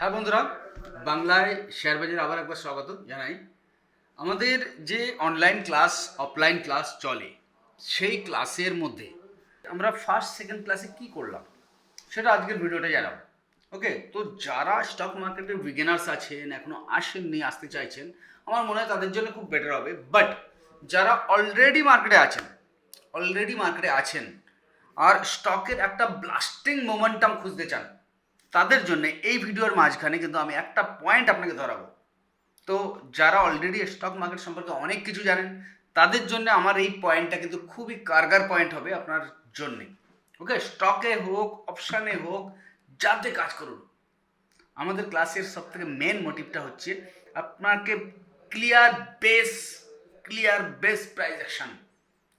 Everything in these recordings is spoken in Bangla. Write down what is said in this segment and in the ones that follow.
হ্যাঁ বন্ধুরা, বাংলায় শেয়ার বাজারে আবার একবার স্বাগত জানাই। আমাদের যে অনলাইন ক্লাস অফলাইন ক্লাস চলে, সেই ক্লাসের মধ্যে আমরা ফার্স্ট সেকেন্ড ক্লাসে কি করলাম, সেটা আজকের ভিডিওটা জানাব। ওকে তো যারা স্টক মার্কেটের বিগিনার্স আছেন, এখনও আসেননি, আসতে চাইছেন, আমার মনে হয় তাদের জন্য খুব বেটার হবে। বাট যারা অলরেডি মার্কেটে আছেন অলরেডি মার্কেটে আছেন, আর স্টকের একটা ব্লাস্টিং মোমেন্টাম খুঁজতে চান তাদের জন্য এই ভিডিওর মাঝখানে কিন্তু আমি একটা পয়েন্ট আপনাকে ধরাবো। তো যারা অলরেডি স্টক মার্কেট সম্পর্কে অনেক কিছু জানেন, তাদের জন্য আমার এই পয়েন্টটা কিন্তু খুবই কারগার পয়েন্ট হবে আপনার জন্যে। ওকে স্টকে হোক অপশানে হোক, যাতে কাজ করুন। আমাদের ক্লাসের সব থেকে মেন মোটিভটা হচ্ছে আপনাকে clear base clear base price action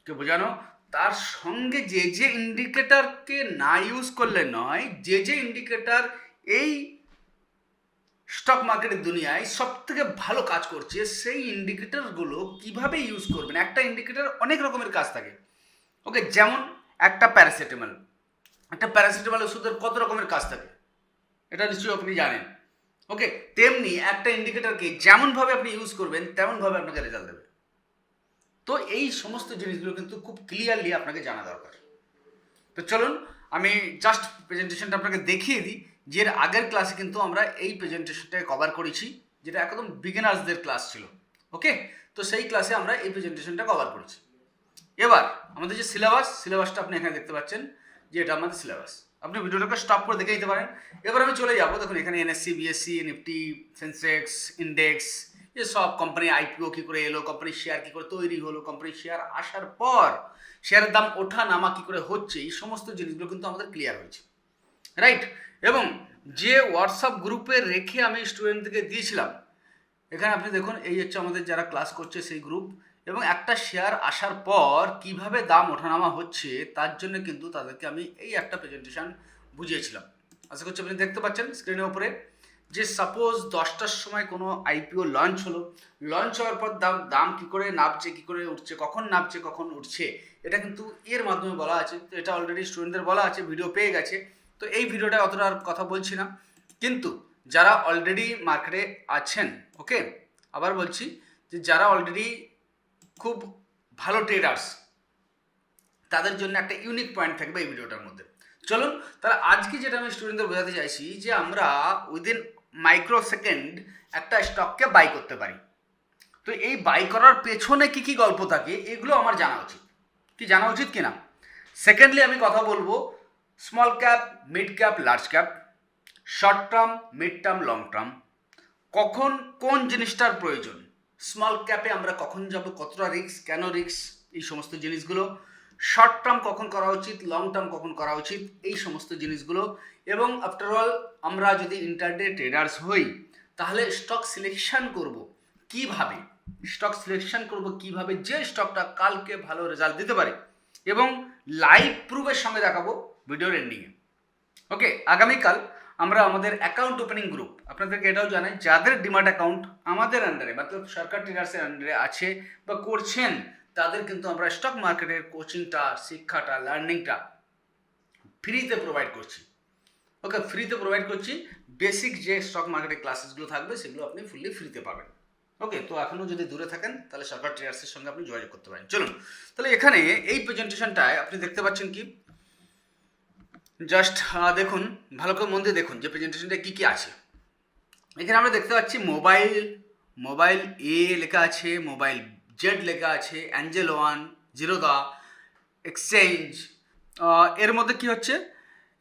কে বোঝানো? তার সঙ্গে যে যে ইন্ডিকেটারকে না ইউজ করলে নয়, যে যে ইন্ডিকেটার এই স্টক মার্কেটের দুনিয়ায় সব থেকে ভালো কাজ করছে, সেই ইন্ডিকেটারগুলো কীভাবে ইউজ করবেন? একটা ইন্ডিকেটার অনেক রকমের কাজ থাকে। ওকে, যেমন একটা প্যারাসিটামল একটা প্যারাসিটামল ওষুধের কত রকমের কাজ থাকে? এটা নিশ্চয়ই আপনি জানেন। ওকে, তেমনি একটা ইন্ডিকেটারকে যেমনভাবে আপনি ইউজ করবেন, তেমনভাবে আপনাকে রেজাল্ট দেবে। তো এই সমস্ত জিনিসগুলো কিন্তু খুব ক্লিয়ারলি আপনাকে জানা দরকার। তো চলুন, আমি জাস্ট প্রেজেন্টেশনটা আপনাকে দেখিয়ে দিই, যে এর আগের ক্লাসে কিন্তু আমরা এই প্রেজেন্টেশনটাকে কভার করেছি, যেটা একদম বিগিনার্সদের ক্লাস ছিল ওকে তো সেই ক্লাসে আমরা এই প্রেজেন্টেশনটা কভার করেছি। এবার, আমাদের যে সিলেবাস সিলেবাসটা আপনি এখানে দেখতে পাচ্ছেন, যে এটা আমাদের সিলেবাস আপনি ভিডিওটাকে স্টপ করে দেখে নিতে পারেন। এবার আমি চলে যাব, দেখুন এখানে NSC BSC Nifty Sensex index এ সব কোম্পানি আইপিও কী করে এলো কোম্পানির শেয়ার কী করে তৈরি হলো কোম্পানির শেয়ার আসার পর শেয়ারের দাম ওঠা নামা কী করে হচ্ছে, এই সমস্ত জিনিসগুলো কিন্তু আমাদের ক্লিয়ার হয়েছে রাইট এবং যে হোয়াটসঅ্যাপ গ্রুপে রেখে আমি স্টুডেন্টদেরকে দিয়েছিলাম, এখানে আপনি দেখুন, এই হচ্ছে আমাদের যারা ক্লাস করছে সেই গ্রুপ এবং একটা শেয়ার আসার পর কীভাবে দাম ওঠানামা হচ্ছে, তার জন্য কিন্তু তাদেরকে আমি এই একটা প্রেজেন্টেশন বুঝিয়েছিলাম। আশা করছি আপনি দেখতে পাচ্ছেন স্ক্রিনের উপরে। যে সাপোজ দশটার সময় কোনো আইপিও লঞ্চ হলো লঞ্চ হওয়ার পর দাম দাম কী করে নামছে কী করে উঠছে, কখন নামছে কখন উঠছে, এটা কিন্তু এর মাধ্যমে বলা আছে। তো এটা অলরেডি স্টুডেন্টদের বলা আছে ভিডিও পেয়ে গেছে। তো এই ভিডিওটা অতটা আর কথা বলছি না। কিন্তু যারা অলরেডি মার্কেটে আছেন ওকে আবার বলছি যে যারা অলরেডি খুব ভালো ট্রেডার্স তাদের জন্য একটা ইউনিক পয়েন্ট থাকবে এই ভিডিওটার মধ্যে। চলুন, তাহলে আজকে যেটা আমি স্টুডেন্টদের বোঝাতে চাইছি যে আমরা উইদিন মাইক্রো সেকেন্ড একটা স্টককে বাই করতে পারি। তো এই বাই করার পেছনে কি কি গল্প থাকে, এগুলো আমার জানা উচিত। কি জানা উচিত কি না? সেকেন্ডলি আমি কথা বলব small cap mid cap large cap short term mid term long term কখন কোন জিনিসটার প্রয়োজন? স্মল ক্যাপে আমরা কখন যাব? কতটা রিস্ক কেন রিস্ক এই সমস্ত জিনিসগুলো। শর্ট টার্ম কখন করা উচিত লং টার্ম কখন করা উচিত, এই সমস্ত জিনিসগুলো। এবং আফটারঅল আমরা যদি ইন্টারডে ট্রেডার্স হই, তাহলে স্টক সিলেকশন করব কীভাবে? স্টক সিলেকশন করব কীভাবে? যে স্টকটা কালকে ভালো রেজাল্ট দিতে পারে। এবং লাইভ প্রুফের সঙ্গে দেখাবো ভিডিওর এন্ডিংয়ে ওকে আগামীকাল আমরা আমাদের অ্যাকাউন্ট ওপেনিং গ্রুপ আপনাদেরকে এটাও জানাই, যাদের ডিমার্ট অ্যাকাউন্ট আমাদের আন্ডারে মতলব সরকার ট্রেডার্সের আন্ডারে আছে বা করছেন তাদের কিন্তু আমরা স্টক মার্কেটের কোচিংটা শিক্ষাটা লার্নিংটা ফ্রিতে প্রোভাইড করছি। ওকে ফ্রিতে প্রোভাইড করছি। বেসিক যে স্টক মার্কেটের ক্লাসেসগুলো থাকবে, সেগুলো আপনি ফুললি ফ্রিতে পাবেন। ওকে তো এখনও যদি দূরে থাকেন, তাহলে সরকার ট্রেডার্সের সঙ্গে আপনি যোগাযোগ করতে পারেন। চলুন, তাহলে এখানে এই প্রেজেন্টেশনটায় আপনি দেখতে পাচ্ছেন কি? জাস্ট দেখুন, ভালো করে মন দিয়ে দেখুন যে প্রেজেন্টেশনটা কী কী আছে। এখানে আমরা দেখতে পাচ্ছি মোবাইল মোবাইল এ লেখা আছে মোবাইল জেড লেখা আছে, অ্যাঞ্জেল ওয়ান, জিরোদা, এক্সচেঞ্জ। এর মধ্যে কি হচ্ছে?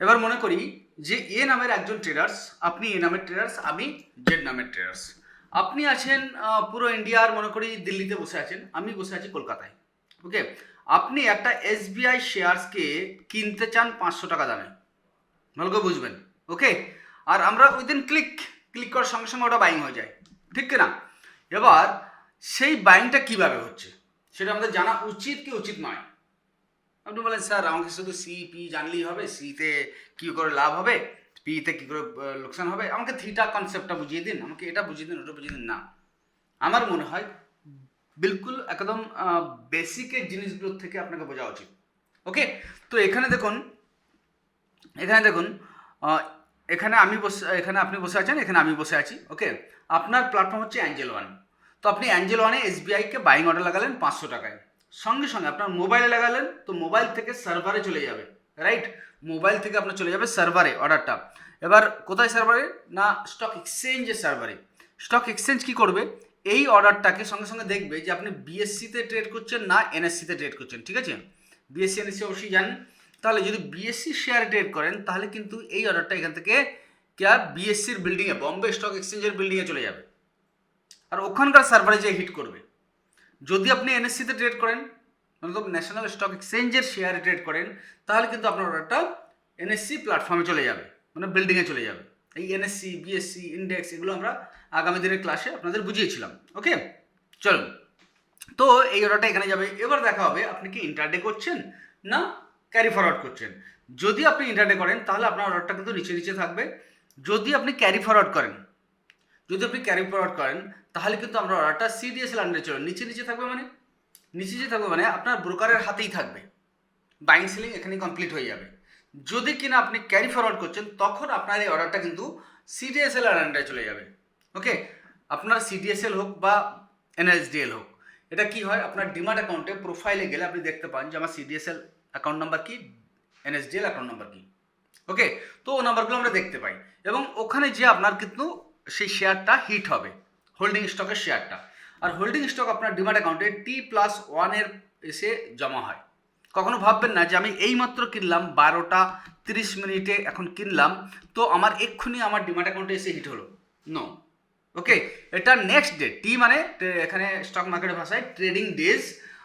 এবার মনে করি যে এ নামের একজন ট্রেডার্স আপনি এ নামের ট্রেডার্স আমি জেড নামের ট্রেডার্স আপনি আছেন পুরো ইন্ডিয়ার মনে করি দিল্লিতে বসে আছেন, আমি বসে আছি কলকাতায়। ওকে? আপনি একটা এসবিআই শেয়ারসকে কিনতে চান পাঁচশো টাকা দামে। ভালো করে বুঝবেন। ওকে? আর আমরা উইদিন ক্লিক ক্লিক করার সঙ্গে সঙ্গে ওটা বাইং হয়ে যায়। ঠিক কি না এবার সেই বাইংটা কীভাবে হচ্ছে? সেটা আমাদের জানা উচিত কি উচিত নয়? আপনি বলেন, স্যার, আমাকে শুধু সি পি জানলেই হবে। সিতে কী করে লাভ হবে? পিতে কী করে লোকসান হবে? আমাকে থিটা কনসেপ্টটা বুঝিয়ে দিন। আমাকে এটা বুঝিয়ে দিন, ওটা বুঝিয়ে দিন। না। আমার মনে হয় বিলকুল একদম বেসিকের জিনিসগুলোর থেকে আপনাকে বোঝা উচিত। ওকে তো এখানে দেখুন এখানে দেখুন এখানে আমি বসে, এখানে আপনি বসে আছেন, এখানে আমি বসে আছি। ওকে আপনার প্ল্যাটফর্ম হচ্ছে অ্যাঞ্জেল ওয়ান তো আপনি অ্যাঞ্জেল ওয়ানে এসবিআইকে বাইং অর্ডার লাগালেন পাঁচশো টাকায়। সঙ্গে সঙ্গে আপনার মোবাইলে লাগালেন, তো মোবাইল থেকে সার্ভারে চলে যাবে রাইট মোবাইল থেকে আপনার চলে যাবে সার্ভারে অর্ডারটা এবার কোথায় সার্ভারে না স্টক এক্সচেঞ্জের সার্ভারে স্টক এক্সচেঞ্জ কি করবে? এই অর্ডারটাকে সঙ্গে সঙ্গে দেখবে যে আপনি বিএসসিতে ট্রেড করছেন না এনএসসিতে ট্রেড করছেন, ঠিক আছে? বিএসসি এনএসসি অবশ্যই জানেন। তাহলে যদি বিএসসি শেয়ার ট্রেড করেন, তাহলে কিন্তু এই অর্ডারটা এখান থেকে ক্যা বিএসসির বিল্ডিংয়ে বম্বে স্টক এক্সচেঞ্জের বিল্ডিংয়ে চলে যাবে। আর ওখানকার সার্ভারে যে হিট করবে। যদি আপনি এনএসসিতে ট্রেড করেন মতলব ন্যাশনাল স্টক এক্সচেঞ্জের শেয়ারে ট্রেড করেন, তাহলে কিন্তু আপনার অর্ডারটা এনএসসি প্ল্যাটফর্মে চলে যাবে মানে বিল্ডিংয়ে চলে যাবে। এই এনএসসি বিএসসি ইন্ডেক্স এগুলো আমরা আগামী দিনের ক্লাসে আপনাদের বুঝিয়েছিলাম ওকে চলুন। তো এই অর্ডারটা এখানে যাবে। এবার দেখা হবে আপনি কি ইন্টারডে করছেন না ক্যারি ফরওয়ার্ড করছেন। যদি আপনি ইন্টারডে করেন, তাহলে আপনার অর্ডারটা কিন্তু নিচে নিচে থাকবে। যদি আপনি ক্যারি ফরওয়ার্ড করেন যদি আপনি ক্যারি ফরওয়ার্ড করেন, তাহলে কিন্তু আমরা অর্ডারটা সিডিএসএল আন্ডারে চলে নিচে নিচে থাকবে মানে? নিচে নিচে থাকবে মানে আপনার ব্রোকারের হাতেই থাকবে। বাইং সেলিং এখানে কমপ্লিট হয়ে যাবে। যদি কিনা আপনি ক্যারি ফরওয়ার্ড করছেন, তখন আপনার এই অর্ডারটা কিন্তু সিডিএসএল আন্ডারে চলে যাবে। ওকে আপনার সিডিএসএল হোক বা এনএসডিএল হোক। এটা কি হয়? আপনার ডিমার্ট অ্যাকাউন্টে প্রোফাইলে গেলে আপনি দেখতে পান যে আমার সিডিএসএল অ্যাকাউন্ট নাম্বার কি? এনএসডিএল অ্যাকাউন্ট নাম্বার কি? ওকে তো ও নাম্বারগুলো আমরা দেখতে পাই। এবং ওখানে যে আপনার কিন্তু সেই শেয়ারটা হিট হবে হোল্ডিং স্টকের শেয়ারটা। আর হোল্ডিং স্টক আপনার ডিমার্ট অ্যাকাউন্টে টি প্লাস ওয়ানের এসে জমা হয়। কখনো ভাববেন না যে আমি এইমাত্র কিনলাম, বারোটা তিরিশ মিনিটে এখন কিনলাম, তো আমার এক্ষুনি আমার ডিমার্ট অ্যাকাউন্টে এসে হিট হলো। নো ওকে এটা নেক্সট ডে টি মানে এখানে স্টক মার্কেটের ভাষায় ট্রেডিং ডেজ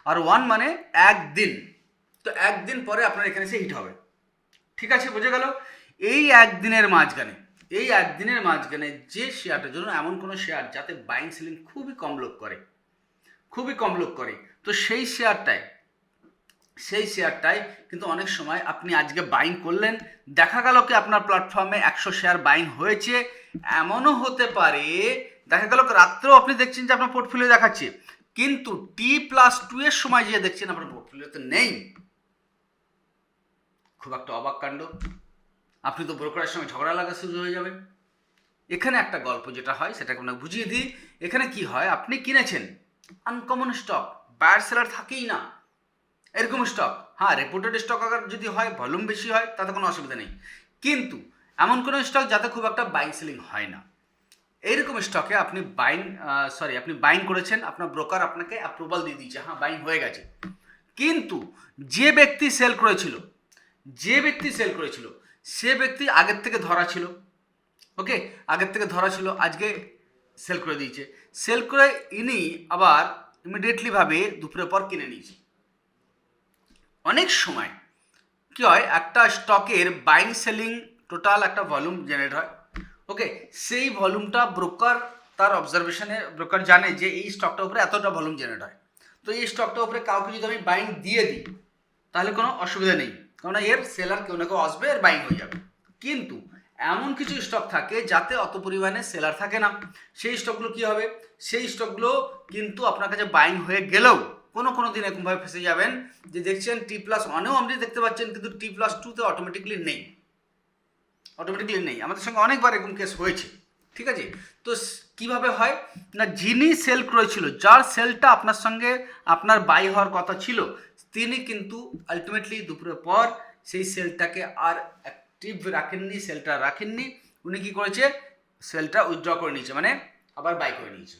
আর ওয়ান মানে একদিন। তো একদিন পরে আপনার এখানে এসে হিট হবে। ঠিক আছে, বুঝে গেল? এই একদিনের মাঝখানে। এই একদিনের মাঝখানে যে শেয়ারটার জন্য এমন কোনো শেয়ার যাতে বাইং সেলিং খুবই কম লোক করে, খুবই কম লোক করে, তো সেই শেয়ারটায় সেই শেয়ারটাই কিন্তু অনেক সময় আপনি আজকে বাইং করলেন, দেখা গেল কি আপনার প্ল্যাটফর্মে একশো শেয়ার বাইং হয়েছে, এমনও হতে পারে, দেখা গেল রাত্রেও আপনি দেখছেন যে আপনার পোর্টফোলিও দেখাচ্ছে, কিন্তু টি প্লাস টু এর সময় যে দেখছেন আপনার পোর্টফোলিওতে নেই, খুব একটা অবাক কাণ্ড। আপনি তো ব্রোকারের সঙ্গে ঝগড়া লাগা শুরু হয়ে যাবে এখানে একটা গল্প যেটা হয়, সেটাকে আমরা বুঝিয়ে দিই। এখানে কি হয়, আপনি কিনেছেন। আনকমন স্টক বায়ার সেলার থাকেই না। এরকম স্টক হ্যাঁ রেপুটেড স্টক আগার যদি হয় ভলিউম বেশি হয়, তাতে কোনো অসুবিধা নেই। কিন্তু এমন কোনো স্টক যাতে খুব একটা বাইং সেলিং হয় না। এইরকম স্টকে আপনি বাইং সরি আপনি বাইং করেছেন, আপনার ব্রোকার আপনাকে অ্যাপ্রুভাল দিয়ে দিয়েছে হ্যাঁ বাইং হয়ে গেছে। কিন্তু যে ব্যক্তি সেল করেছিল, যে ব্যক্তি সেল করেছিল সে ব্যক্তি আগের থেকে ধরা ছিল, ওকে? আগের থেকে ধরা ছিল, আজকে সেল করে দিয়েছে। সেল করে ইনি আবার ইমিডিয়েটলি ভাবে দুপুরের পর কিনে নিয়েছে। অনেক সময় কি হয়, একটা স্টকের বাইং সেলিং টোটাল একটা ভলিউম জেনারেট হয়, ওকে? সেই ভলিউমটা ব্রোকার তার অবজারভেশনে ব্রোকার জানে যে এই স্টকটার উপরে এতটা ভলিউম জেনারেট হয়। তো এই স্টকটার উপরে কাউকে যদি আমি বাইং দিয়ে দিই, তাহলে কোনো অসুবিধা নেই। কারণ এর সেলার কেউ না, কেউ আসবে, এর বাইং হয়ে যাবে। কিন্তু এমন কিছু স্টক থাকে যাতে অত পরিমাণে সেলার থাকে না। সেই স্টকগুলো কি হবে? সেই স্টকগুলো কিন্তু আপনার কাছে বাইং হয়ে গেলেও কোনো কোনো দিন এরকমভাবে ফেসে যাবেন যে দেখছেন টি প্লাস ওয়ানেও আপনি দেখতে পাচ্ছেন, কিন্তু টি প্লাস টুতে অটোমেটিকলি নেই। অটোমেটিকলি নেই। আমাদের সঙ্গে অনেকবার এরকম কেস হয়েছে। ঠিক আছে? তো কীভাবে হয়? না, যিনি সেল করেছিল, যার সেলটা আপনার সঙ্গে আপনার বাই হওয়ার কথা ছিল তিনি কিন্তু আলটিমেটলি দুপুরের পর সেই সেলটাকে আর অ্যাক্টিভ রাখেননি সেলটা রাখেননি। উনি কি করেছে? সেলটা উইথড্র করে নিয়েছে মানে আবার বাই করে নিয়েছে।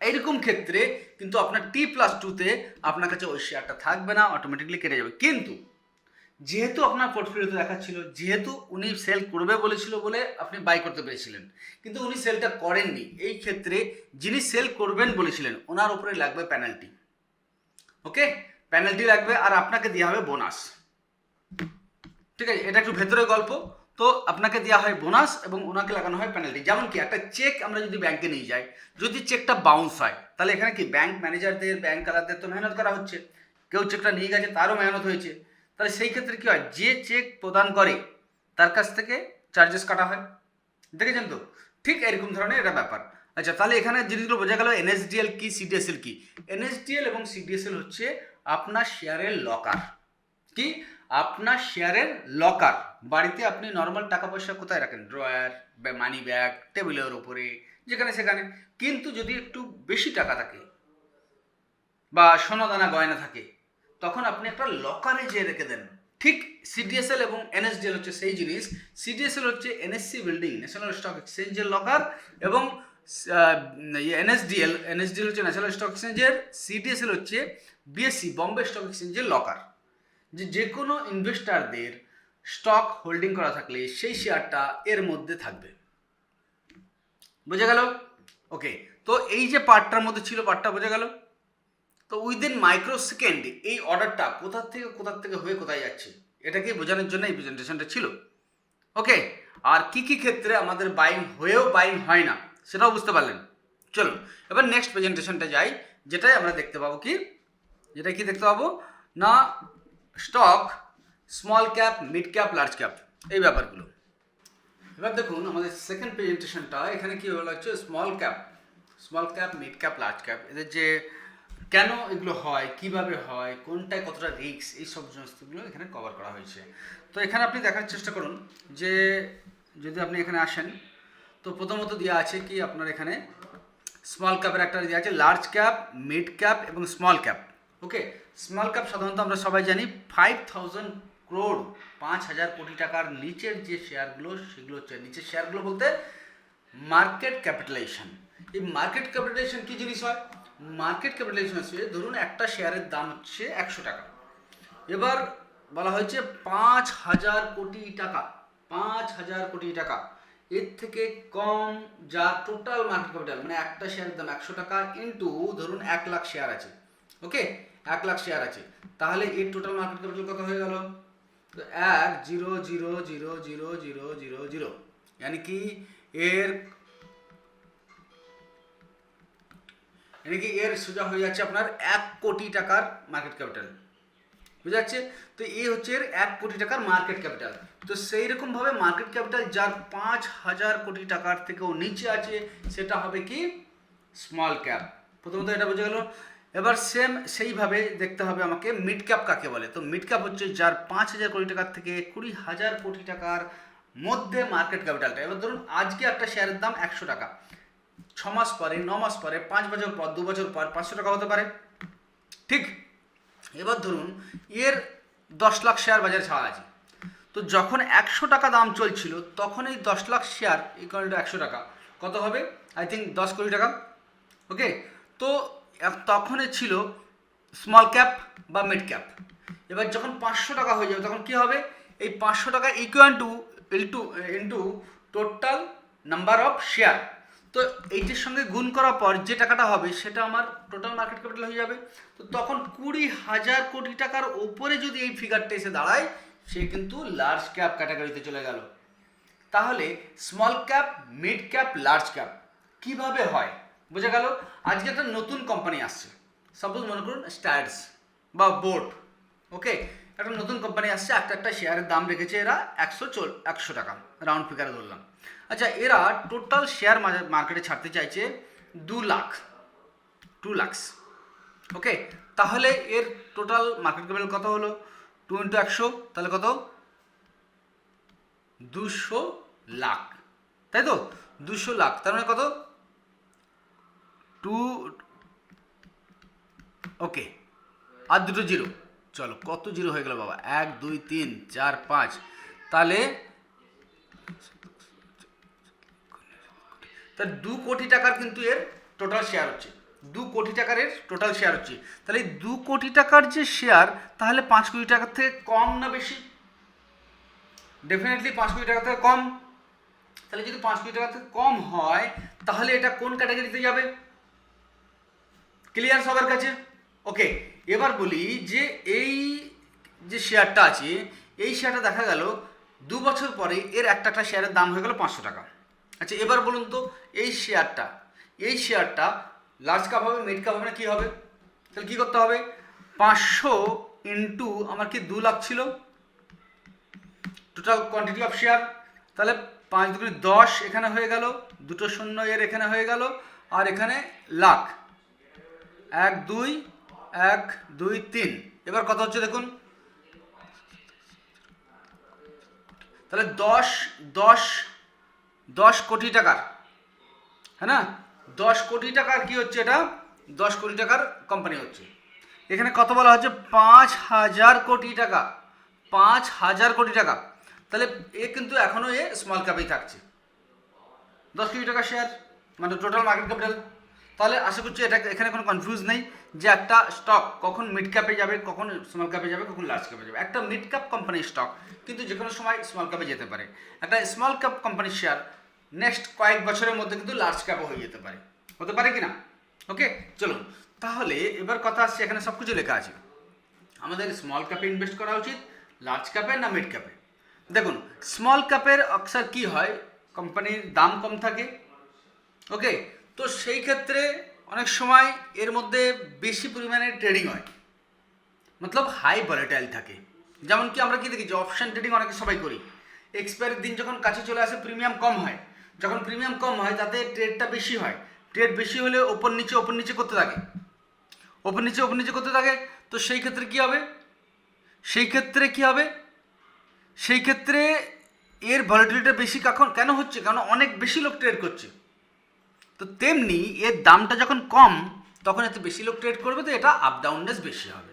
এইরকম ক্ষেত্রে কিন্তু আপনার টি প্লাস টুতে আপনার কাছে ওই শেয়ারটা থাকবে না অটোমেটিকলি কেটে যাবে। কিন্তু যেহেতু আপনার পোর্টফোলিওতে দেখাচ্ছিল যেহেতু উনি সেল করবে বলেছিল বলে আপনি বাই করতে পেরেছিলেন, কিন্তু উনি সেলটা করেননি। এই ক্ষেত্রে যিনি সেল করবেন বলেছিলেন, ওনার উপরে লাগবে পেনাল্টি ওকে? পেনাল্টি লাগবে আর আপনাকে দেওয়া হবে বোনাস ঠিক আছে, এটা একটু ভেতরের গল্প। তো আপনাকে দেওয়া হয় বোনাস এবং ওনাকে লাগানো হয় পেনাল্টি যেমন কি, একটা চেক আমরা যদি ব্যাংকে নিয়ে যাই, যদি চেকটা বাউন্স হয়, তাহলে এখানে কি ব্যাংক ম্যানেজারদের ব্যাংক কালারদের তো মেহনত করা হচ্ছে। কেউ চেকটা নিয়ে গেছে, তারও মেহনত হয়েছে। তাহলে সেই ক্ষেত্রে কী হয়, যে চেক প্রদান করে, তার কাছ থেকে চার্জেস কাটা হয়। দেখেছেন তো? ঠিক এরকম ধরনের এটা ব্যাপার। আচ্ছা তাহলে এখানে জিনিসগুলো বোঝা গেল এনএসডিএল কি সিডিএসএল কি? এনএসডিএল এবং সিডিএসএল হচ্ছে আপনার শেয়ারের লকার কি? আপনার শেয়ারের লকার বাড়িতে আপনি নর্মাল টাকা পয়সা কোথায় রাখেন? ড্রয়ার মানি ব্যাগ টেবিলের উপরে, যেখানে সেখানে। কিন্তু যদি একটু বেশি টাকা থাকে, বা সোনাদানা গয়না থাকে, তখন আপনি একটা লকারে যেয়ে রেখে দেন। ঠিক সিডিএসএল এবং এনএসডিএল হচ্ছে সেই জিনিস। সিডিএসএল হচ্ছে এনএসসি বিল্ডিং ন্যাশনাল স্টক এক্সচেঞ্জের লকার এবং এনএসডিএল এনএসডিএল হচ্ছে ন্যাশনাল স্টক এক্সচেঞ্জের সিডিএসএল হচ্ছে বিএসসি বম্বে স্টক এক্সচেঞ্জের লকার যে যে কোনো ইনভেস্টারদের স্টক হোল্ডিং করা থাকলে সেই শেয়ারটা এর মধ্যে থাকবে। বোঝা গেল? ওকে তো এই যে পার্টটার মধ্যে ছিল পার্টটা বোঝা গেল? তো উইদিন মাইক্রো সেকেন্ড এই অর্ডারটা কোথার থেকে কোথার থেকে হয়ে, কোথায় যাচ্ছে এটাকে বোঝানোর জন্য এই প্রেজেন্টেশনটা ছিল? ওকে আর কি কি ক্ষেত্রে আমাদের বাইং হয়েও বাইং হয় না? সেটাও বুঝতে পারলেন। চলুন, এবার নেক্সট প্রেজেন্টেশনটা যাই, যেটাই আমরা দেখতে পাবো কি? যেটা কি দেখতে পাবো? না stock small cap mid cap large cap এই ব্যাপারগুলো। এবার দেখুন, আমাদের সেকেন্ড প্রেজেন্টেশনটা এখানে কি বলা হচ্ছে small cap small cap mid cap large cap এদের যে কেন এগুলো হয়, কীভাবে হয়, কোনটায় কতটা রিস্ক এই সব সমস্তগুলো এখানে কভার করা হয়েছে। তো এখানে আপনি দেখার চেষ্টা করুন যে যদি আপনি এখানে আসেন তো প্রথমত দেওয়া আছে কি আপনার এখানে স্মল ক্যাপের একটা দেওয়া আছে লার্জ ক্যাপ মিড ক্যাপ এবং small cap okay small cap সাধারণত আমরা সবাই জানি ফাইভ থাউজেন্ড ক্রোড পাঁচ হাজার কোটি টাকার নিচের যে শেয়ারগুলো সেগুলো হচ্ছে নিচের শেয়ারগুলো বলতে মার্কেট ক্যাপিটালাইজেশন এই মার্কেট ক্যাপিটালাইজেশন কী জিনিস হয়? মার্কেট ক্যাপিটালাইজেশন হচ্ছে, ধরুন একটা শেয়ারের দাম হচ্ছে একশো টাকা, এবার বলা হয়েছে পাঁচ হাজার কোটি টাকা, পাঁচ হাজার কোটি টাকা এর থেকে কম যা টোটাল মার্কেট ক্যাপিটাল মানে একটা শেয়ারের দাম একশো টাকা ইন্টু ধরুন এক লাখ শেয়ার আছে ওকে এক লাখ শেয়ার আছে। তাহলে এর টোটাল মার্কেট ক্যাপিটাল কত হয়ে গেল? তো এক zero zero zero zero zero zero zero यानी কি এর মানে কি এর সোজা হয়ে যাচ্ছে আপনার এক কোটি টাকার মার্কেট ক্যাপিটাল বুঝা যাচ্ছে তো এই হচ্ছে এর এক কোটি টাকার মার্কেট ক্যাপিটাল তো সেই রকমভাবে মার্কেট ক্যাপিটাল যার পাঁচ হাজার কোটি টাকার থেকেও নিচে আছে, সেটা হবে কি? স্মল ক্যাপ প্রথমত এটা বোঝা গেল। এবার সেম সেইভাবে দেখতে হবে আমাকে মিড ক্যাপ কাকে বলে। তো মিড ক্যাপ হচ্ছে যার পাঁচ হাজার কোটি টাকার থেকে কুড়ি হাজার কোটি টাকার মধ্যে মার্কেট ক্যাপিটালটা এবার ধরুন আজকে একটা শেয়ারের দাম একশো টাকা। ছ মাস পরে ন মাস পরে, পাঁচ বছর পর, দু বছর পর পাঁচশো টাকা হতে পারে। ঠিক? এবার ধরুন, এর দশ লাখ শেয়ার বাজারে ছাড়া আছে তো যখন একশো টাকা দাম চলছিল, তখন এই দশ লাখ শেয়ার ইকুয়াল টু একশো টাকা। কত হবে? আই থিঙ্ক দশ কোটি টাকা। ওকে তো তখনই ছিল স্মল ক্যাপ বা মিড ক্যাপ এবার যখন পাঁচশো টাকা হয়ে যাবে, তখন কি হবে? এই পাঁচশো টাকা equal to into into total number of share তো এইটির সঙ্গে গুণ করার পর যে টাকাটা হবে সেটা আমার টোটাল মার্কেট ক্যাপিটাল হয়ে যাবে। তো তখন কুড়ি হাজার কোটি টাকার ওপরে যদি এই ফিগারটা এসে দাঁড়ায়, সে কিন্তু লার্জ ক্যাপ ক্যাটাগরিতে চলে গেল। তাহলে small cap mid cap large cap কীভাবে হয়? বোঝা গেল? আজকে একটা নতুন কোম্পানি আসছে। সাপোজ মনে করুন স্টায়ার্স বা বোট ওকে একটা নতুন কোম্পানি আসছে, একটা একটা শেয়ারের দাম রেখেছে এরা একশো চল একশো টাকা রাউন্ড ফিগারে ধরলাম। আচ্ছা এরা টোটাল শেয়ার মার্কেটে ছাড়তে চাইছে দু লাখ টু লাখস ওকে তাহলে এর টোটাল মার্কেট ক্যাপিটাল কত হলো? টু ইন্টু একশো, তাহলে কত? দুশো লাখ, তাই তো? দুশো লাখ, তার মানে কত? টু ওকে আর দুটো জিরো চলো, কত জিরো হয়ে গেল বাবা? এক, দুই, তিন, চার, পাঁচ। তাহলে তা দু কোটি টাকার কিন্তু এর টোটাল শেয়ার হচ্ছে। দু কোটি টাকার এর টোটাল শেয়ার হচ্ছে। তাহলে দু কোটি টাকার যে শেয়ার তাহলে পাঁচ কোটি টাকার থেকে কম না বেশি? ডেফিনেটলি পাঁচ কোটি টাকা থেকে কম। তাহলে যদি পাঁচ কোটি টাকা থেকে কম হয়, তাহলে এটা কোন ক্যাটাগরিতে যাবে? ক্লিয়ার সবার কাছে? ওকে এবার বলি যে এই যে শেয়ারটা আছে, এই শেয়ারটা দেখা গেল দু বছর পরে এর একটা একটা শেয়ারের দাম হয়ে গেল পাঁচশো টাকা। আচ্ছা এবার বলুন তো, এই শেয়ারটা এই শেয়ারটা লার্জ কাপ হবে মিড কাপ হবে না কী হবে? তাহলে কী করতে হবে? পাঁচশো ইন্টু আমার কি দু লাখ ছিল? টোটাল কোয়ান্টিটি অফ শেয়ার তাহলে পাঁচ দুগুণে দশ এখানে হয়ে গেল, দুটো শূন্য এর এখানে হয়ে গেল, আর এখানে লাখ। এক, দুই এক, দুই, তিন। এবার কত হচ্ছে দেখুন। তাহলে দশ দশ দশ কোটি টাকার হ্যাঁ না? দশ কোটি টাকার কি হচ্ছে এটা? দশ কোটি টাকার কোম্পানি হচ্ছে। এখানে কত বলা হচ্ছে পাঁচ হাজার কোটি টাকা। পাঁচ হাজার কোটি টাকা। তাহলে এ কিন্তু এখনও এ স্মল ক্যাপেই থাকছে। দশ কোটি টাকা শেয়ার মানে টোটাল মার্কেট ক্যাপিটাল তাহলে আশা করছি এটা এখানে কোনো কনফিউজ নেই যে একটা স্টক কখন মিড ক্যাপে যাবে, কখন স্মল ক্যাপে যাবে, কখন লার্জ ক্যাপে যাবে। একটা মিড ক্যাপ কোম্পানির স্টক কিন্তু যে কোনো সময় স্মল ক্যাপে যেতে পারে। একটা স্মল ক্যাপ কোম্পানির শেয়ার নেক্সট কয়েক বছরের মধ্যে কিন্তু লার্জ ক্যাপও হয়ে যেতে পারে। হতে পারে কি না ওকে চলুন। তাহলে এবার কথা আসছে, এখানে সব কিছু লেখা আছে। আমাদের স্মল ক্যাপে ইনভেস্ট করা উচিত লার্জ ক্যাপে না মিড ক্যাপে দেখুন স্মল ক্যাপের অক্সার কি হয়? কোম্পানির দাম কম থাকে। ওকে তো সেই ক্ষেত্রে অনেক সময় এর মধ্যে বেশি পরিমাণে ট্রেডিং হয়। মতলব হাই ভলেটাইল থাকে। যেমন কি আমরা কি দেখি যে অপশন ট্রেডিং অনেকে সবাই করি। এক্সপায়ারির দিন যখন কাছে চলে আসে প্রিমিয়াম কম হয়। যখন প্রিমিয়াম কম হয়, তাতে ট্রেডটা বেশি হয়। ট্রেড বেশি হলে ওপর নিচে ওপর নিচে করতে থাকে। ওপর নিচে ওপর নিচে করতে থাকে। তো সেই ক্ষেত্রে কি হবে? সেই ক্ষেত্রে কি হবে? সেই ক্ষেত্রে এর ভলিটিলিটা বেশি কখন কেন হচ্ছে? কারণ অনেক বেশি লোক ট্রেড করছে। তো তেমনি এর দামটা যখন কম, তখন এত বেশি লোক ট্রেড করবে, তো এটা আপ ডাউননেস বেশি হবে।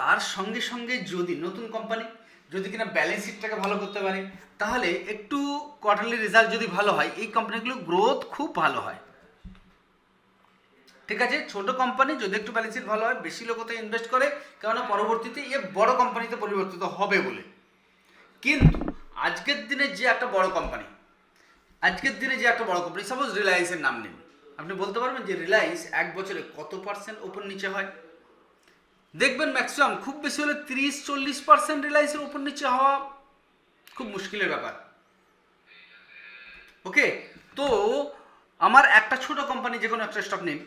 তার সঙ্গে সঙ্গে যদি নতুন কোম্পানি যদি কিনা ব্যালেন্স শিটটাকে ভালো করতে পারে, তাহলে একটু কোয়ার্টারলি রেজাল্ট যদি ভালো হয়, এই কোম্পানিগুলো গ্রোথ খুব ভালো হয়। ঠিক আছে? ছোট কোম্পানি যদি একটু ব্যালেন্স শিট ভালো হয়, বেশি লোক ওতে ইনভেস্ট করে, কেননা পরবর্তীতে এ বড় কোম্পানিতে পরিবর্তিত হবে বলে। কিন্তু আজকের দিনে যে একটা বড় কোম্পানি আজকের দিনে যে একটা বড় কোম্পানি সাপোজ রিলায়েন্সের নাম নিন। আপনি বলতে পারবেন যে রিলায়েন্স এক বছরে কত পার্সেন্ট ওপর নিচে হয়? দেখবেন ম্যাক্সিমাম খুব বেশি হলে তিরিশ, চল্লিশ পার্সেন্ট রিলায়েন্সের ওপর নিচে হওয়া খুব মুশকিলের ব্যাপার। ওকে তো আমার একটা ছোট কোম্পানি যে কোনো একটা স্টক নিন।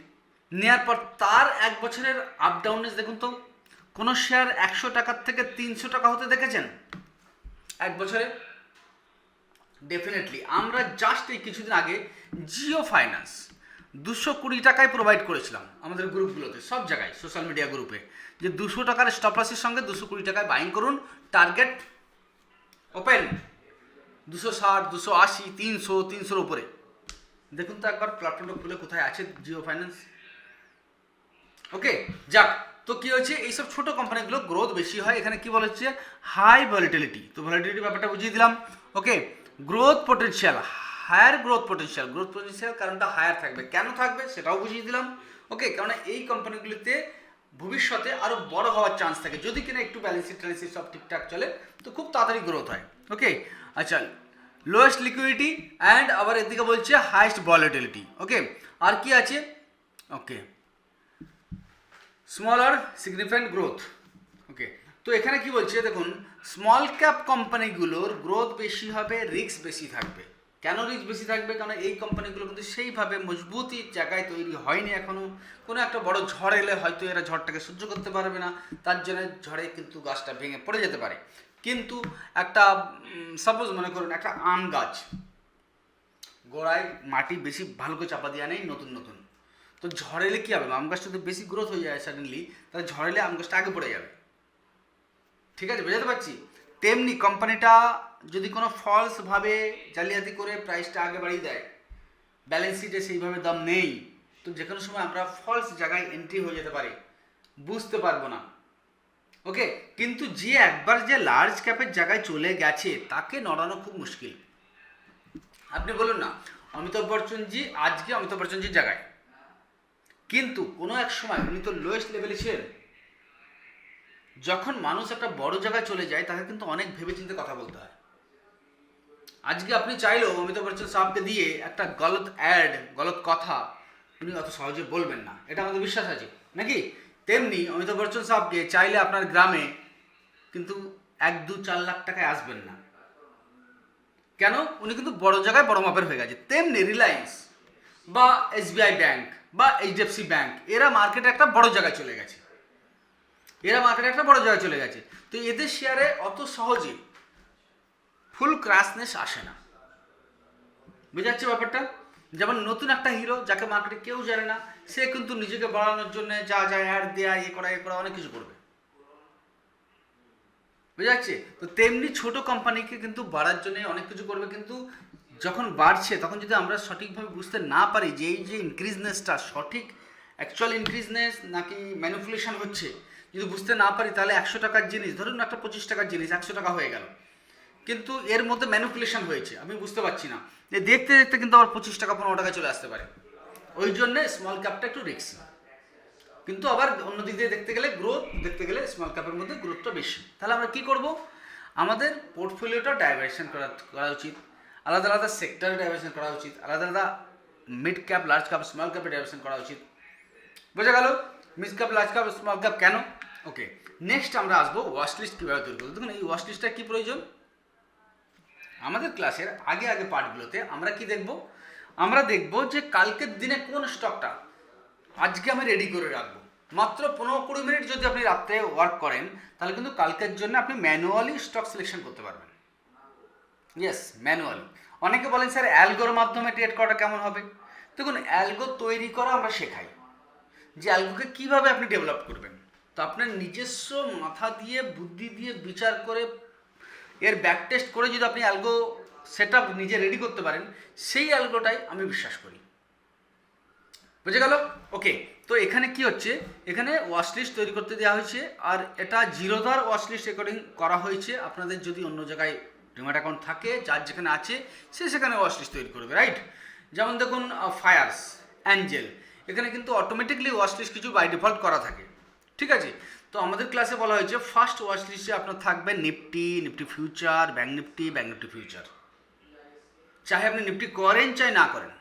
নেওয়ার পর তার এক বছরের আপ ডাউনেস দেখুন তো, কোনো শেয়ার একশো টাকার থেকে তিনশো টাকা হতে দেখেছেন? এক বছরে ডেফিনেটলি আমরা জাস্ট এই কিছুদিন আগে জিও ফাইন্যান্স দুশো কুড়ি টাকায় প্রোভাইড করেছিলাম আমাদের গ্রুপগুলোতে সব জায়গায় সোশ্যাল মিডিয়া গ্রুপে যে দুশো টাকার স্টপ লসের সঙ্গে দুশো কুড়ি টাকায় বাইং করুন টার্গেট ওপেন দুশো ষাট, দুশো আশি, তিনশো, তিনশোর উপরে। দেখুন তো একবার প্ল্যাটফর্মটা খুলে কোথায় আছে জিও ফাইন্যান্স ওকে যাক, তো কি হয়েছে? এইসব ছোট কোম্পানিগুলো গ্রোথ বেশি হয়। এখানে কি বলা হচ্ছে? হাই ভলিটিলিটি তো ভলিটিলিটি ব্যাপারটা বুঝিয়ে দিলাম। Okay growth potential higher growth potential growth potential কারণটা হায়ার থাকবে। কেন থাকবে সেটাও বুঝিয়ে দিলাম। ওকে কারণ এই কোম্পানিগুলিতে ভবিষ্যতে আরও বড় হওয়ার চান্স থাকে। যদি কিনা একটু ব্যালেন্স শিট ট্যালেন্স সব ঠিকঠাক চলে, তো খুব তাড়াতাড়ি গ্রোথ হয়। ওকে আচ্ছা লোয়েস্ট লিকুইডিটি অ্যান্ড আবার এদিকে বলছে হাইয়েস্ট ভলিটিলিটি ওকে আর কি আছে? Okay smaller significant growth okay তো এখানে কি বলছে দেখুন স্মল ক্যাপ কোম্পানিগুলোর গ্রোথ বেশি হবে রিস্ক বেশি থাকবে। কেন রিস্ক বেশি থাকবে? কারণ এই কোম্পানিগুলো কিন্তু সেইভাবে মজবুতি জায়গায় তৈরি হয়নি এখনও কোনো একটা বড় ঝড় এলে হয়তো এরা ঝড়টাকে সহ্য করতে পারবে না। তার জন্য ঝড়ে কিন্তু গাছটা ভেঙে পড়ে যেতে পারে। কিন্তু একটা সাপোজ মনে করুন একটা আম গাছ। গোড়ায় মাটি বেশি ভালো করে চাপা দেওয়া নেই, নতুন নতুন। তো ঝড় এলে কী হবে? আম গাছটা যদি বেশি গ্রোথ হয়ে যায় সাডেনলি তাহলে ঝড় এলে আম গাছটা আগে পড়ে যাবে। ঠিক আছে, বোঝাতে পারছি? তেমনি কোম্পানিটা যদি কোনো ফলসভাবে জালিয়াতি করে প্রাইসটা আগে বাড়িয়ে দেয় ব্যালেন্স শিটে সেইভাবে দাম নেই, তো যে কোনো সময় আমরা ফলস জায়গায় এন্ট্রি হয়ে যেতে পারি, বুঝতে পারব না। ওকে কিন্তু যে একবার যে লার্জ ক্যাপের জায়গায় চলে গেছে, তাকে নড়ানো খুব মুশকিল। আপনি বলুন না, অমিতাভ বচ্চনজি, আজকে অমিতাভ বচ্চনজির জায়গায়। কিন্তু কোনো এক সময় উনি তো লোয়েস্ট লেভেলে ছিলেন। যখন মানুষ একটা বড় জায়গায় চলে যায়, তাকে কিন্তু অনেক ভেবেচিন্তে কথা বলতে হয়। আজকে আপনি চাইলেও অমিতাভ বচ্চন সাহেবকে দিয়ে একটা গলত অ্যাড, গলত কথা উনি অত সহজে বলবেন না। এটা আমাদের বিশ্বাস আছে, নাকি? তেমনি অমিতাভ বচ্চন সাহেবকে চাইলে আপনার গ্রামে কিন্তু এক দু চার লাখ টাকায় আসবেন না। কেন? উনি কিন্তু বড় জায়গায় বড় মাপের হয়ে গেছে। তেমনি রিলায়েন্স বা এসবিআই ব্যাংক বা এইচডিএফসি ব্যাংক এরা মার্কেটে একটা বড় জায়গায় চলে গেছে। এরা মার্কেটে একটা বড় জায়গায় চলে গেছে। তো এদের শেয়ারে অত সহজে ফুল ক্রাশনেস আসে না। বুঝে যাচ্ছে ব্যাপারটা? যেমন নতুন একটা হিরো যাকে মার্কেটে কেউ জানে না, সে কিন্তু নিজেকে বাড়ানোর জন্য যা যা অ্যাড দেয়া, এ করা এ করা, অনেক কিছু করবে। বুঝা যাচ্ছে তো তেমনি ছোট কোম্পানিকে কিন্তু বাড়ার জন্য অনেক কিছু করবে, কিন্তু যখন বাড়ছে, তখন যদি আমরা সঠিকভাবে বুঝতে না পারি যে এই যে ইনক্রিজনেসটা সঠিক অ্যাকচুয়াল ইনক্রিজনেস নাকি ম্যানিপুলেশন হচ্ছে? যদি বুঝতে না পারি, তাহলে একশো টাকার জিনিস, ধরুন একটা পঁচিশ টাকার জিনিস, একশো টাকা হয়ে গেল। কিন্তু এর মধ্যে ম্যানিপুলেশন হয়েছে, আমি বুঝতে পারছি না। যে দেখতে দেখতে কিন্তু আবার পঁচিশ টাকা, পনেরো টাকা চলে আসতে পারে। ওই জন্যে স্মল ক্যাপটা একটু রিক্সি কিন্তু আবার অন্য দিক দিয়ে দেখতে গেলে গ্রোথ দেখতে গেলে স্মল ক্যাপের মধ্যে গ্রোথটা বেশি। তাহলে আমরা কী করব? আমাদের পোর্টফোলিওটা ডাইভার্সন করা করা উচিত। আলাদা আলাদা সেক্টরে ডাইভার্সন করা উচিত। আলাদা আলাদা mid cap large cap small ক্যাপে diversion করা উচিত। বোঝা গেল? Mid cap large cap small cap, কেন? ওকে নেক্সট আমরা আসব ওয়াশ লিস্ট কীভাবে তৈরি করব। দেখুন, এই ওয়াশ লিস্টটা কী প্রয়োজন? আমাদের ক্লাসের আগে আগে পার্টগুলোতে আমরা কি দেখব? আমরা দেখব যে কালকের দিনে কোন স্টকটা আজকে আমি রেডি করে রাখব। মাত্র পনেরো কুড়ি মিনিট যদি আপনি রাত্রে ওয়ার্ক করেন, তাহলে কিন্তু কালকের জন্য আপনি ম্যানুয়ালি স্টক সিলেকশন করতে পারবেন। ইয়েস ম্যানুয়ালি অনেকে বলেন, স্যার অ্যালগোর মাধ্যমে ট্রেড করাটা কেমন হবে? দেখুন অ্যালগো তৈরি করা আমরা শেখাই। যে অ্যালগোকে কীভাবে আপনি ডেভেলপ করবেন? তো আপনার নিজস্ব মাথা দিয়ে, বুদ্ধি দিয়ে বিচার করে, এর ব্যাক টেস্ট করে যদি আপনি অ্যালগো সেট নিজে রেডি করতে পারেন, সেই অ্যালগোটাই আমি বিশ্বাস করি। বুঝে গেল? ওকে তো এখানে কি হচ্ছে? এখানে ওয়াশ লিস্ট তৈরি করতে দেওয়া হয়েছে, আর এটা জিরোদার ওয়াশ লিস্ট রেকর্ডিং করা হয়েছে। আপনাদের যদি অন্য জায়গায় ডিমাট অ্যাকাউন্ট থাকে, যার যেখানে আছে, সে সেখানে ওয়াশ লিস্ট তৈরি করবে রাইট যেমন দেখুন ফায়ার্স অ্যাঞ্জেল এখানে কিন্তু অটোমেটিকলি ওয়াশ লিস্ট কিছু বাই ডিফল্ট করা থাকে। ঠিক আছে? তো আমাদের ক্লাসে বলা হয়েছে ফার্স্ট ওয়াচ লিস্টে আপনার থাকবে Nifty Nifty future bank Nifty bank Nifty future চাহে আপনি নিফটি করেন চাই না করেন।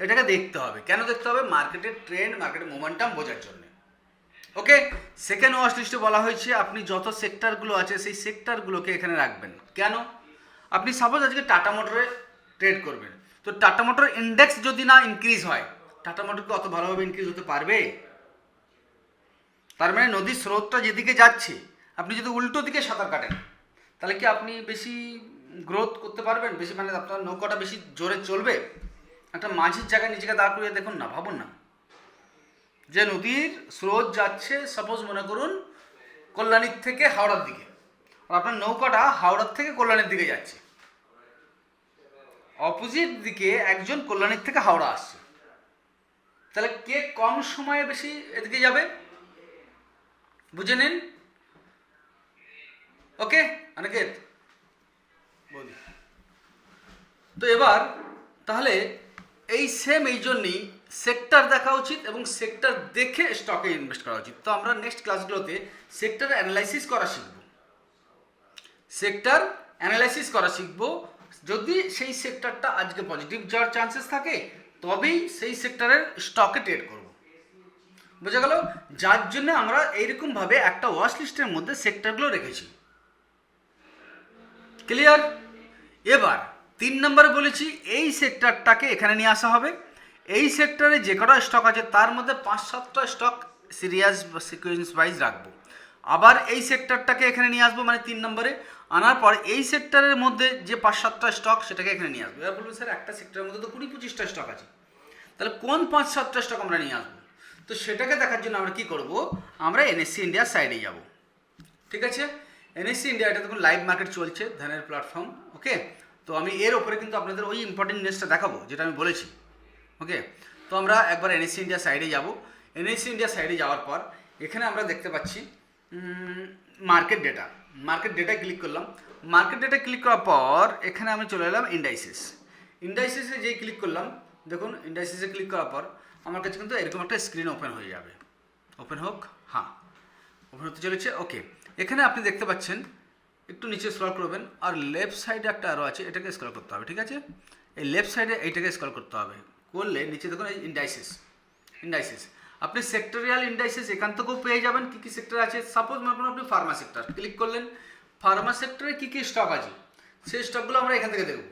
এটাকে দেখতে হবে। কেন দেখতে হবে? মার্কেটের ট্রেন্ড মার্কেটের মোমেন্টাম বোঝার জন্য। ওকে সেকেন্ড ওয়াচ লিস্টে বলা হয়েছে, আপনি যত সেক্টরগুলো আছে, সেই সেক্টরগুলোকে এখানে রাখবেন। কেন? আপনি সাপোজ আজকে টাটা মোটরে ট্রেড করবেন। তো টাটা মোটর ইন্ডেক্স যদি না ইনক্রিজ হয় টাটা মোটরকে অত ভালোভাবে ইনক্রিজ হতে পারবে? তার মানে নদীর স্রোতটা যেদিকে যাচ্ছে, আপনি যদি উল্টো দিকে সাঁতার কাটেন, তাহলে কি আপনি বেশি গ্রোথ করতে পারবেন? বেশি মানে আপনার নৌকাটা বেশি জোরে চলবে? একটা মাঝির জায়গায় নিজেকে দাঁড় করিয়ে দেখুন না, ভাবুন না। যে নদীর স্রোত যাচ্ছে সাপোজ মনে করুন কল্যাণীর থেকে হাওড়ার দিকে। আর আপনার নৌকাটা হাওড়ার থেকে কল্যাণীর দিকে যাচ্ছে। অপোজিট দিকে একজন কল্যাণীর থেকে হাওড়া আসছে। তাহলে কে কম সময়ে বেশি এদিকে যাবে? বুঝে নিন? ওকে অনিকেত বলি। তো এবার তাহলে এই সেম এই জন্যই সেক্টর দেখা উচিত এবং সেক্টর দেখে স্টকে ইনভেস্ট করা উচিত। তো আমরা নেক্সট ক্লাসগুলোতে সেক্টর অ্যানালাইসিস করা শিখব। সেক্টর অ্যানালাইসিস করা শিখব। যদি সেই সেক্টরটা আজকে পজিটিভ যাওয়ার চান্সেস থাকে তবেই সেই সেক্টরের স্টকে ট্রেড করব। বোঝা গেল? যার জন্য আমরা এইরকমভাবে একটা ওয়াশ লিস্টের মধ্যে সেক্টরগুলো রেখেছি। ক্লিয়ার এবার তিন নম্বরে বলেছি, এই সেক্টরটাকে এখানে নিয়ে আসা হবে। এই সেক্টরে যে কটা স্টক আছে, তার মধ্যে পাঁচ সাতটা স্টক সিরিয়াস সিকুয়েন্স ওয়াইজ রাখব। আবার এই সেক্টরটাকে এখানে নিয়ে আসব মানে তিন নম্বরে। আনার পর এই সেক্টরের মধ্যে যে পাঁচ সাতটা স্টক সেটাকে এখানে নিয়ে আসব। এবার বলব স্যার, একটা সেক্টরের মধ্যে তো কুড়ি পঁচিশটা স্টক আছে। তাহলে কোন পাঁচ সাতটা স্টক আমরা নিয়ে আসব? তো সেটাকে দেখার জন্য আমরা কি করব? আমরা এনএসসি ইন্ডিয়ার সাইডে যাব। ঠিক আছে? এনএসসি ইন্ডিয়া এটা দেখুন লাইভ মার্কেট চলছে, ধানের প্ল্যাটফর্ম ওকে তো আমি এর ওপরে কিন্তু আপনাদের ওই ইম্পর্টেন্ট নিউজটা দেখাবো, যেটা আমি বলেছি ওকে তো আমরা একবার এনএসসি ইন্ডিয়া সাইডে যাব। এনএসসি ইন্ডিয়া সাইডে যাওয়ার পর, এখানে আমরা দেখতে পাচ্ছি market data market data click করলাম। মার্কেট ডেটা ক্লিক করার পর, এখানে আমি চলে এলাম ইন্ডাইসিস ইন্ডাইসিসে যেই ক্লিক করলাম দেখুন ইন্ডাইসিসে ক্লিক করার পর আমার কাছে কিন্তু এরকম একটা স্ক্রিন ওপেন হয়ে যাবে। ওপেন হোক হ্যাঁ ওপেন হতে চলেছে ওকে এখানে আপনি দেখতে পাচ্ছেন, একটু নিচে স্ক্রল করবেন, আর লেফট সাইডে একটা আরও আছে, এটাকে স্ক্রল করতে হবে, ঠিক আছে? এই লেফট সাইডে এইটাকে স্ক্রল করতে হবে। করলে নিচে দেখুন এই ইন্ডাইসিস ইন্ডাইসিস আপনি সেক্টরিয়াল ইন্ডাইসিস এখান থেকেও পেয়ে যাবেন, কী কী সেক্টর আছে? সাপোজ মনে করুন আপনি ফার্মা সেক্টর ক্লিক করলেন। ফার্মা সেক্টরে কী কী স্টক আছে? সেই স্টকগুলো আমরা এখান থেকে দেখব।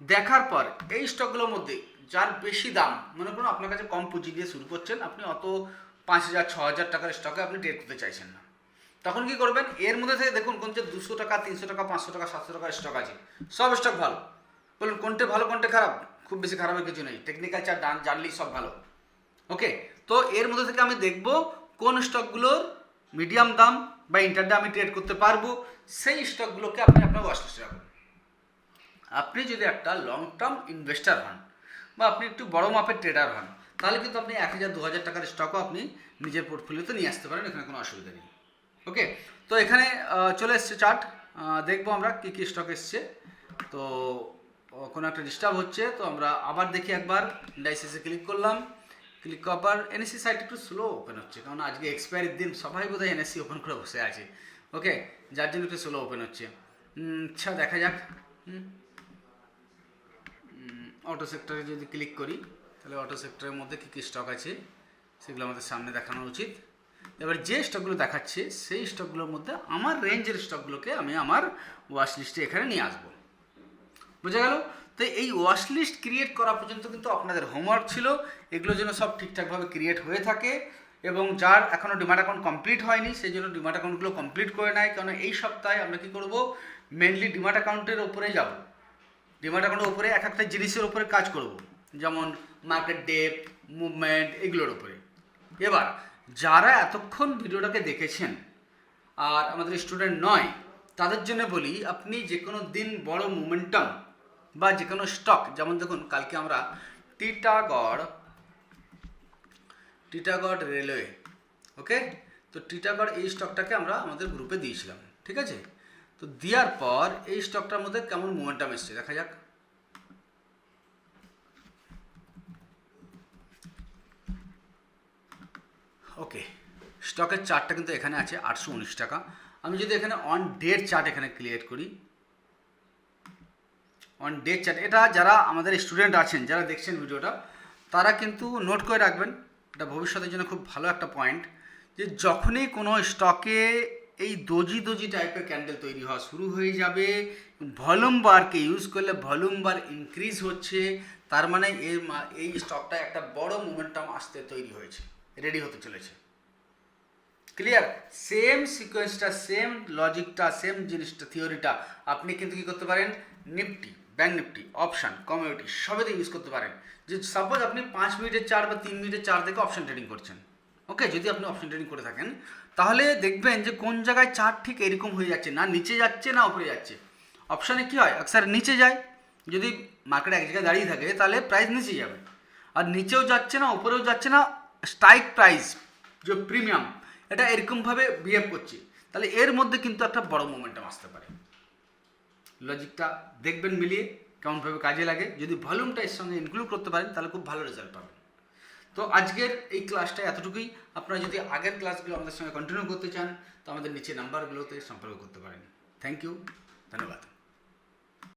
দেখার পর এই স্টকগুলোর মধ্যে যার বেশি দাম, মনে করুন আপনার কাছে কম পুঁজি দিয়ে শুরু করছেন, আপনি অত পাঁচ হাজার, ছ হাজার টাকার স্টকে আপনি ট্রেড করতে চাইছেন না। তখন কি করবেন? এর মধ্যে থেকে দেখুন কোন যে দুশো টাকা, তিনশো টাকা, পাঁচশো টাকা, সাতশো টাকার স্টক আছে। সব স্টক ভালো। বলুন, কোনটা ভালো, কোনটা খারাপ? খুব বেশি খারাপের কিছু নেই। টেকনিক্যাল চার ডান জানলেই সব ভালো। ওকে? তো এর মধ্যে থেকে আমি দেখব কোন স্টকগুলোর মিডিয়াম দাম বা ইন্টারডে আমি ট্রেড করতে পারব। সেই স্টকগুলোকে আপনি আপনার ওয়াশ লিস্টে রাখুন। আপনি যদি একটা লং টার্ম ইনভেস্টার হন বা আপনি একটু বড় মাপের ট্রেডার হন, তাহলে কিন্তু আপনি এক হাজার, দু হাজার টাকার স্টকও আপনি নিজের পোর্টফোলিওতে নিয়ে আসতে পারেন, এখানে কোনো অসুবিধা নেই। ওকে তো এখানে চলে এসছে চার্ট দেখব আমরা কী কী স্টক এসছে। তো কোনো একটা ডিস্টার্ব হচ্ছে, তো আমরা আবার দেখি একবার। ডাইসিসে ক্লিক করলাম। ক্লিক করার পর এনএসসি সাইট একটু স্লো ওপেন হচ্ছে, কারণ আজকে এক্সপায়ারির দিন, সবাই বোধহয় এনএসসি ওপেন করে বসে আছে। ওকে যার জন্য একটু স্লো ওপেন হচ্ছে। আচ্ছা দেখা যাক। হুম? অটো সেক্টরে যদি ক্লিক করি, তাহলে অটো সেক্টরের মধ্যে কী কী স্টক আছে, সেগুলো আমাদের সামনে দেখানো উচিত। এবার যে স্টকগুলো দেখাচ্ছে, সেই স্টকগুলোর মধ্যে আমার রেঞ্জের স্টকগুলোকে আমি আমার ওয়াশ লিস্টে এখানে নিয়ে আসব। বোঝা গেল? তো এই ওয়াশ লিস্ট ক্রিয়েট করা পর্যন্ত কিন্তু আপনাদের হোমওয়ার্ক ছিল। এগুলো যেন সব ঠিকঠাকভাবে ক্রিয়েট হয়ে থাকে এবং যার এখনও ডিমার্ট অ্যাকাউন্ট কমপ্লিট হয়নি, সেই জন্য ডিমার্ট অ্যাকাউন্টগুলো কমপ্লিট করে নেয়। কারণ এই সপ্তাহে আমরা কী করব? মেনলি ডিমার্ট অ্যাকাউন্টের ওপরে যাব। ডিমার্ট অ্যাকাউন্টের উপরে এক একটা জিনিসের উপরে কাজ করব। যেমন মার্কেট ডেপ মুভমেন্ট এগুলোর উপরে। এবার, যারা এতক্ষণ ভিডিওটাকে দেখেছেন, আর আমাদের স্টুডেন্ট নয়, তাদের জন্য বলি, আপনি যে কোনো দিন বড় মোমেন্টাম বা যে কোনো স্টক যেমন দেখুন, কালকে আমরা টিটাগড় টিটাগড় রেলওয়ে ওকে তো টিটাগড় এই স্টকটাকে আমরা আমাদের গ্রুপে দিয়েছিলাম, ঠিক আছে? তো দেওয়ার পর এই স্টকটার মধ্যে কেমন মোমেন্টাম এসছে? দেখা যাক। ওকে স্টকের চার্টটা কিন্তু এখানে আছে, আটশো উনিশ টাকা। আমি যদি এখানে অন ডেট চার্ট এখানে ক্লিয়ার করি অন ডেট চার্ট এটা যারা আমাদের স্টুডেন্ট আছেন, যারা দেখছেন ভিডিওটা, তারা কিন্তু নোট করে রাখবেন। এটা ভবিষ্যতের জন্য খুব ভালো একটা পয়েন্ট যে যখনই কোনো স্টকে এই দোজি দোজি টাইপের ক্যান্ডেল তৈরি হওয়া শুরু হয়ে যাবে। ভলিউম বারকে ইউজ করলে ভলিউম বার ইনক্রিজ হচ্ছে। তার মানে এর এই স্টকটা একটা বড় মোমেন্টাম আসতে তৈরি হয়েছে। রেডি হতে চলেছে। ক্লিয়ার সেম সিকোয়েন্সটা সেম লজিকটা সেম জিনিসটা থিওরিটা আপনি কিন্তু কি করতে পারেন? Nifty bank Nifty option community সবেতে use করতে পারেন। যে সাপোজ আপনি পাঁচ মিনিটের চার বা তিন মিনিটের চার থেকে অপশান ট্রেডিং করছেন। ওকে যদি আপনি অপশান ট্রেডিং করে থাকেন, তাহলে দেখবেন যে কোন জায়গায় চার্ট ঠিক এরকম হয়ে যাচ্ছে, না নিচে যাচ্ছে, না উপরে যাচ্ছে। অপশানে কী হয়? আকসার নিচে যায়, যদি মার্কেট এক জায়গায় দাঁড়িয়ে থাকে, তাহলে প্রাইস নিচে যাবে। আর নিচেও যাচ্ছে না, উপরেও যাচ্ছে না স্ট্রাইক প্রাইস যে প্রিমিয়াম এটা এরকমভাবে বিহেভ করছে। তাহলে এর মধ্যে কিন্তু একটা বড় মোমেন্টাম আসতে পারে। লজিকটা দেখবেন মিলিয়ে কেমনভাবে কাজে লাগে। যদি ভলিউমটা এর সঙ্গে ইনক্লুড করতে পারেন, তাহলে খুব ভালো রেজাল্ট পাবেন। তো আজকের এই ক্লাসটা এতটুকুই। আপনারা যদি আগের ক্লাসগুলো আমাদের সঙ্গে কন্টিনিউ করতে চান, তো আমাদের নিচে নাম্বারগুলোতে সম্পর্ক করতে পারেন। থ্যাংক ইউ ধন্যবাদ।